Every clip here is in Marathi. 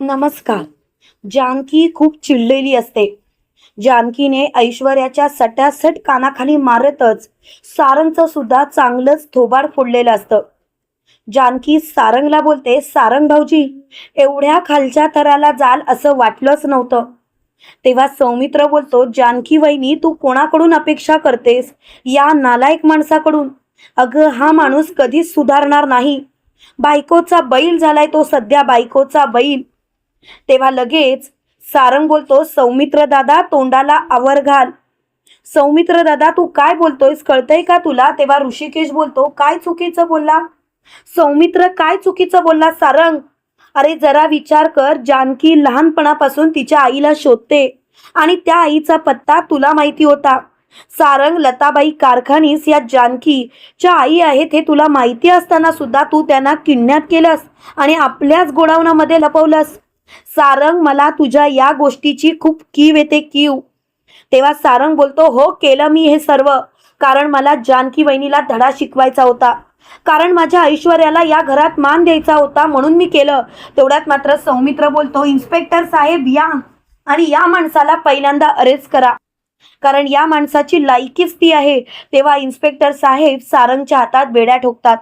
नमस्कार. जानकी खूप चिडलेली असते. जानकीने ऐश्वर्याच्या सटासट कानाखाली मारतच सारंगचं सुद्धा चांगलंच थोबाड फोडलेलं असतं. जानकी सारंगला बोलते सारंग भाऊजी एवढ्या खालच्या थराला जाल असं वाटलंच नव्हतं. तेव्हा सौमित्र बोलतो जानकी वहिनी तू कोणाकडून अपेक्षा करतेस? या नालायक माणसाकडून. अगं हा माणूस कधीच सुधारणार नाही. बायकोचा बैल झालाय तो सध्या बायकोचा बैल. तेव्हा लगेच सारंग बोलतो सौमित्र दादा तोंडाला आवर घाल. सौमित्र दादा तू काय बोलतोयस? कळतंय का तुला? तेव्हा ऋषिकेश बोलतो काय चुकीचं बोलला? सौमित्र काय चुकीचं बोलला सारंग? अरे जरा विचार कर जानकी लहानपणापासून तिच्या आईला शोधते आणि त्या आईचा पत्ता तुला माहिती होता. सारंग लताबाई कारखानीस या जानकीच्या आई आहेत हे तुला माहिती असताना सुद्धा तू त्यांना किडनॅप केलंस आणि आपल्याच गोडावणामध्ये लपवलंस. सारंग मला तुझ्या या गोष्टीची खूप कीव येते कीव. तेव्हा सारंग बोलतो हो केलं मी हे सर्व. कारण मला जानकी वहिनीला धडा शिकवायचा होता. कारण माझ्या ऐश्वर्याला या घरात मान द्यायचा होता म्हणून मी केलं. तेवढ्यात मात्र सौमित्र बोलतो इन्स्पेक्टर साहेब या. आणि या माणसाला पहिल्यांदा अरेस्ट करा. कारण या माणसाची लायकीच ती आहे. तेव्हा इन्स्पेक्टर साहेब सारंगच्या हातात बेड्या ठोकतात.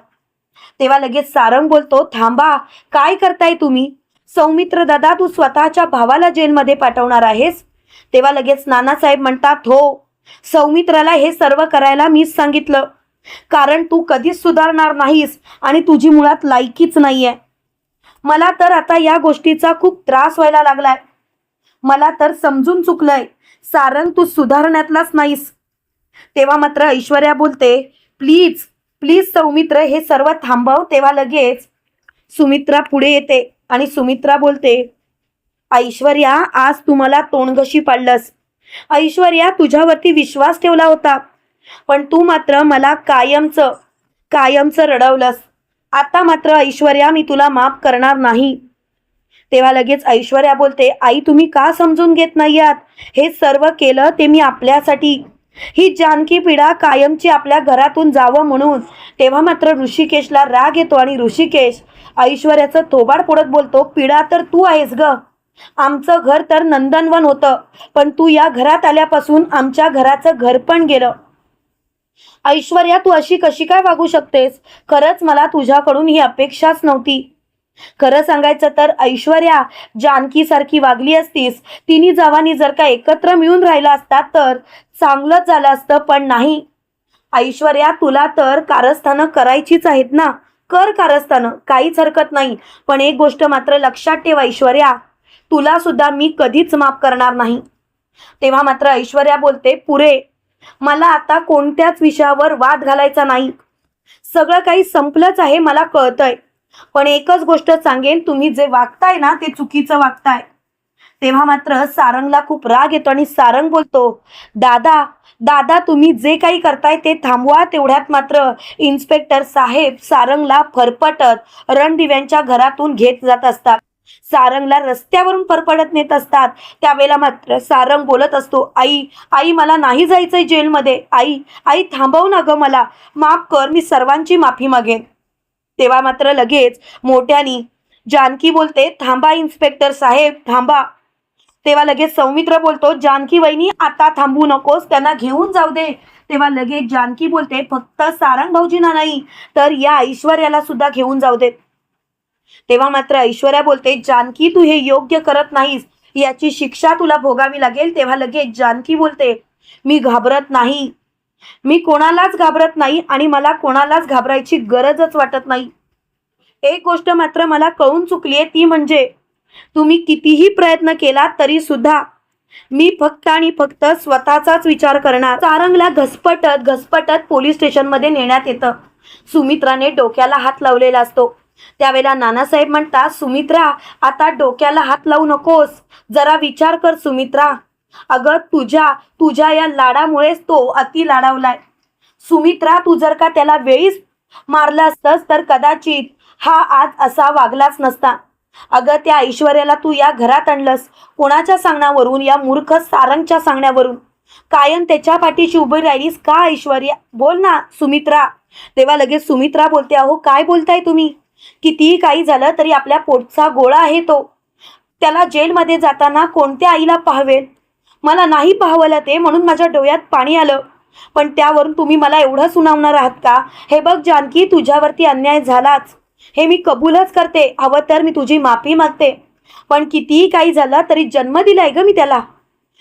तेव्हा लगेच सारंग बोलतो थांबा. काय करताय तुम्ही? सौमित्र दादा तू स्वतःच्या भावाला जेलमध्ये पाठवणार आहेस? तेव्हा लगेच नानासाहेब म्हणतात हो सौमित्राला हे सर्व करायला मीच सांगितलं. कारण तू कधीच सुधारणार नाहीस आणि तुझी मुळात लायकीच नाहीये. मला तर आता या गोष्टीचा खूप त्रास व्हायला लागलाय. मला तर समजून चुकलंय. सारंग तू सुधारण्यातलाच नाहीस. तेव्हा मात्र ऐश्वर्या बोलते प्लीज प्लीज सौमित्र हे सर्व थांबव. तेव्हा लगेच सुमित्रा पुढे येते. आणि सुमित्रा बोलते ऐश्वर्या आज तुम्हाला तोंडघशी पाडलंस. ऐश्वर्या तुझ्यावरती विश्वास ठेवला होता. पण तू मात्र मला कायमचं कायमचं रडवलंस. आता मात्र ऐश्वर्या मी तुला माफ करणार नाही. तेव्हा लगेच ऐश्वर्या बोलते आई तुम्ही का समजून घेत नाही आहात? हे सर्व केलं ते मी आपल्यासाठी. ही जानकी पिढा कायमची आपल्या घरातून जावं म्हणून. तेव्हा मात्र ऋषिकेशला राग येतो आणि ऋषिकेश ऐश्वर्याचं थोबाड फोडत बोलतो पिढा तर तू आहेस ग. आमचं घर तर नंदनवन होतं पण तू या घरात आल्यापासून आमच्या घराचं घर पण गेलं. ऐश्वर्या तू अशी कशी काय वागू शकतेस? खरंच मला तुझ्याकडून ही अपेक्षाच नव्हती. खरं सांगायचं तर ऐश्वर्या जानकी सारखी वागली असतीस तिन्ही जावानी जर का एकत्र मिळून राहिला असता तर चांगलंच झालं असतं पण नाही. ऐश्वर्या तुला तर कारस्थानं करायचीच आहेत ना. कर कारस्थानं काहीच हरकत नाही. पण एक गोष्ट मात्र लक्षात ठेव ऐश्वर्या तुला सुद्धा मी कधीच माफ करणार नाही. तेव्हा मात्र ऐश्वर्या बोलते पुरे मला आता कोणत्याच विषयावर वाद घालायचा नाही. सगळं काही संपलंच आहे मला कळतंय. पण एकच गोष्ट सांगेन तुम्ही जे वागताय ना ते चुकीचं वागताय. तेव्हा मात्र सारंगला खूप राग येतो आणि सारंग बोलतो दादा दादा तुम्ही जे काही करताय ते थांबवा. तेवढ्यात मात्र इन्स्पेक्टर साहेब सारंगला फरफटत रणदिव्यांच्या घरातून घेत जात असतात. सारंगला रस्त्यावरून फरफडत नेत असतात. त्यावेळेला मात्र सारंग बोलत असतो आई आई मला नाही जायचंय जेलमध्ये. आई आई थांबव ना ग मला. माफ कर मी सर्वांची माफी मागेन. तेव्हा मात्र लगेच मोठ्यानी जानकी बोलते थांबा इन्स्पेक्टर साहेब थांबा. तेव्हा लगेच सौमित्र बोलतो जानकी वहिनी आता थांबू नकोस त्यांना घेऊन जाऊ दे. तेव्हा लगेच जानकी बोलते फक्त सारंग भाऊजींना नाही तर या ऐश्वर्याला सुद्धा घेऊन जाऊ दे तेव्हा मात्र ऐश्वर्या बोलते जानकी तू हे योग्य करत नाहीस याची शिक्षा तुला भोगावी लागेल. तेव्हा लगेच जानकी बोलते मी घाबरत नाही. मी कोणालाच घाबरत नाही आणि मला कोणालाच घाबरायची गरजच वाटत नाही. एक गोष्ट मात्र मला कळून चुकली आहे ती म्हणजे तुम्ही कितीही प्रयत्न केला तरी सुद्धा मी फक्त आणि फक्त स्वतःचाच विचार करणार. सारंगला घसपटत घसपटत पोलीस स्टेशनमध्ये नेण्यात येतं. सुमित्राने डोक्याला हात लावलेला असतो. त्यावेळेला नानासाहेब म्हणतात सुमित्रा आता डोक्याला हात लावू नकोस. जरा विचार कर सुमित्रा. अगं तुझ्या तुझ्या या लाडामुळेच तो अति लाडावलाय. सुमित्रा तू जर का त्याला वेळीच मारलं असतंस तर कदाचित हा आज असा वागलाच नसता. अगं त्या ऐश्वर्याला तू या घरात आणलंस. कोणाच्या सांगण्यावरून? या मूर्ख सारंगच्या सांगण्यावरून. कायम त्याच्या पाठीशी उभी राहिलीस का ऐश्वर्या? बोल ना सुमित्रा. तेव्हा लगेच सुमित्रा बोलते अहो काय बोलताय तुम्ही? कितीही काही झालं तरी आपल्या पोटचा गोळा आहे तो. त्याला जेलमध्ये जाताना कोणत्या आईला पाहावेल? मला नाही पाहावलं ते म्हणून माझ्या डोळ्यात पाणी आलं. पण त्यावरून तुम्ही मला एवढं सुनावणार आहात का? हे बघ जानकी तुझ्यावरती अन्याय झालाच. हे मी कबूलच करते. हवं तर मी तुझी माफी मागते. पण कितीही काही झालं तरी जन्म दिलाय ग मी त्याला.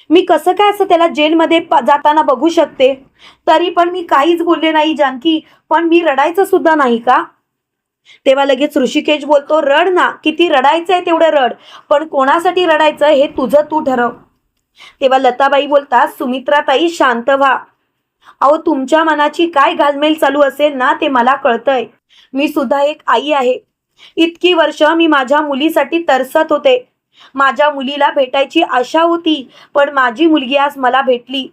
मी कसं काय असं त्याला जेलमध्ये प- जाताना बघू शकते? तरी पण मी काहीच बोलले नाही जानकी. पण मी रडायचं सुद्धा नाही का? तेव्हा लगेच ऋषिकेश बोलतो रड ना किती रडायचं आहे तेवढं रड. पण कोणासाठी रडायचं हे तुझं तू ठरव. तेव्हा लताबाई बोलतात सुमित्राताई शांत व्हा. अहो तुमच्या मनाची काय घालमेल चालू असेल ना ते मला कळतंय. मी सुद्धा एक आई आहे. इतकी वर्ष मी माझ्या मुलीसाठी तरसत होते. माझ्या मुलीला भेटायची आशा होती पण माझी मुलगी आज मला भेटली.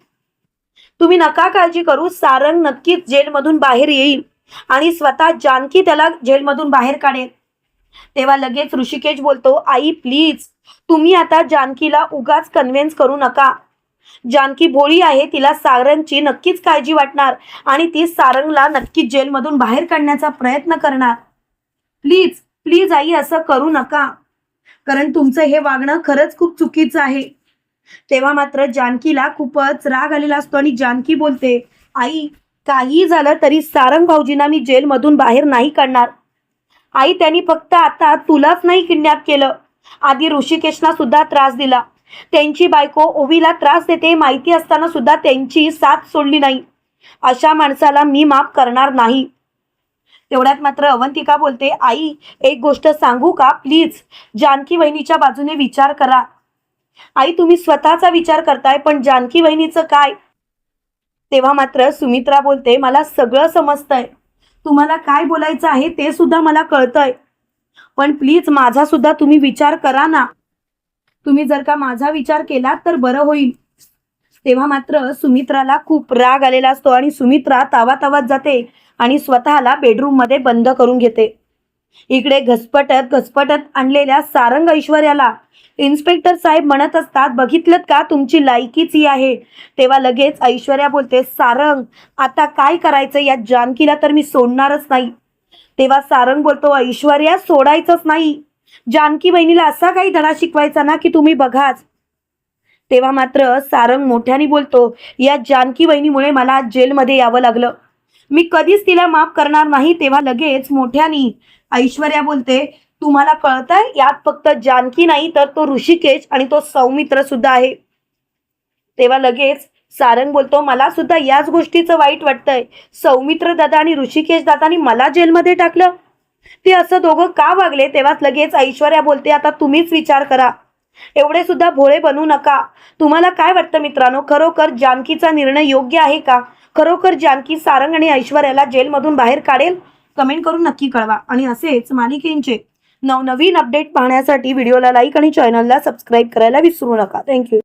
तुम्ही नका काळजी करू सारंग नक्कीच जेलमधून बाहेर येईल आणि स्वतः जानकी त्याला जेलमधून बाहेर काढेल. तेव्हा लगेच ऋषिकेश बोलतो आई प्लीज तुम्ही आता जानकीला उगाच कन्व्हिन्स करू नका. जानकी भोळी आहे तिला सारंगची नक्कीच काळजी वाटणार आणि ती सारंगला नक्कीच जेलमधून बाहेर काढण्याचा प्रयत्न करणार. प्लीज प्लीज आई असं करू नका. कारण तुमचं हे वागणं खरंच खूप चुकीचं आहे. तेव्हा मात्र जानकीला खूपच राग आलेला असतो आणि जानकी बोलते आई काही झालं तरी सारंग भाऊजींना मी जेलमधून बाहेर नाही काढणार. आई त्यांनी फक्त आता तुलाच नाही किडनॅप केलं. आधी ऋषिकेशना सुद्धा त्रास दिला. त्यांची बायको ओवीला त्रास देते माहिती असताना सुद्धा त्यांची साथ सोडली नाही. अशा माणसाला मी माफ करणार नाही. तेवढ्यात मात्र अवंतिका बोलते आई एक गोष्ट सांगू का? प्लीज जानकी वहिनीच्या बाजूने विचार करा. आई तुम्ही स्वतःचा विचार करताय पण जानकी वहिनीचं काय? तेव्हा मात्र सुमित्रा बोलते मला सगळं समजतंय. तुम्हाला काय बोलायचं आहे ते सुद्धा मला कळतंय. पण प्लीज माझा सुद्धा तुम्ही विचार करा ना. तुम्ही जर का माझा विचार केला तर बरं होईल. तेव्हा मात्र सुमित्राला खूप राग आलेला असतो आणि सुमित्रा तावातावात जाते आणि स्वतःला बेडरूममध्ये बंद करून घेते. इकडे घसपटत घसपटत आणलेल्या सारंग ऐश्वर्याला. इन्स्पेक्टर साहेब म्हणत असतात बघितलं का तुमची लायकीच ही आहे? तेव्हा लगेच ऐश्वर्या बोलते सारंग आता काय करायचं? या जानकीला तर मी सोडणारच नाही. तेव्हा सारंग बोलतो ऐश्वर्या सोडायचंच नाही. जानकी बहिणीला असा काही धडा शिकवायचा ना की तुम्ही बघाच. तेव्हा मात्र सारंग मोठ्याने बोलतो या जानकी बहिणीमुळे मला जेलमध्ये यावं लागलं. मी कधीच तिला माफ करणार नाही तेव्हा लगेच मोठ्यानी ऐश्वर्या बोलते तुम्हाला कळतंय यात फक्त जानकी नाही तर तो ऋषिकेश आणि तो सौमित्र सुद्धा आहे. तेव्हा लगेच सारंग बोलतो मला सुद्धा याच गोष्टीचं वाईट वाटतंय. सौमित्र दादा आणि ऋषिकेश दादानी मला जेलमध्ये टाकलं. ते असं दोघं का वागले? तेव्हाच लगेच ऐश्वर्या बोलते आता तुम्हीच विचार करा. एवढे सुद्धा भोळे बनू नका. तुम्हाला काय वाटतं मित्रांनो? खरोखर जानकीचा निर्णय योग्य आहे का? खरोखर जानकी सारंग आणि ऐश्वर्याला जेलमधून बाहेर काढेल? कमेंट करून नक्की कळवा. आणि असेच मालिकेंचे नवनवीन अपडेट पाहण्यासाठी व्हिडिओला लाईक आणि चॅनलला सबस्क्राईब करायला विसरू नका. थँक्यू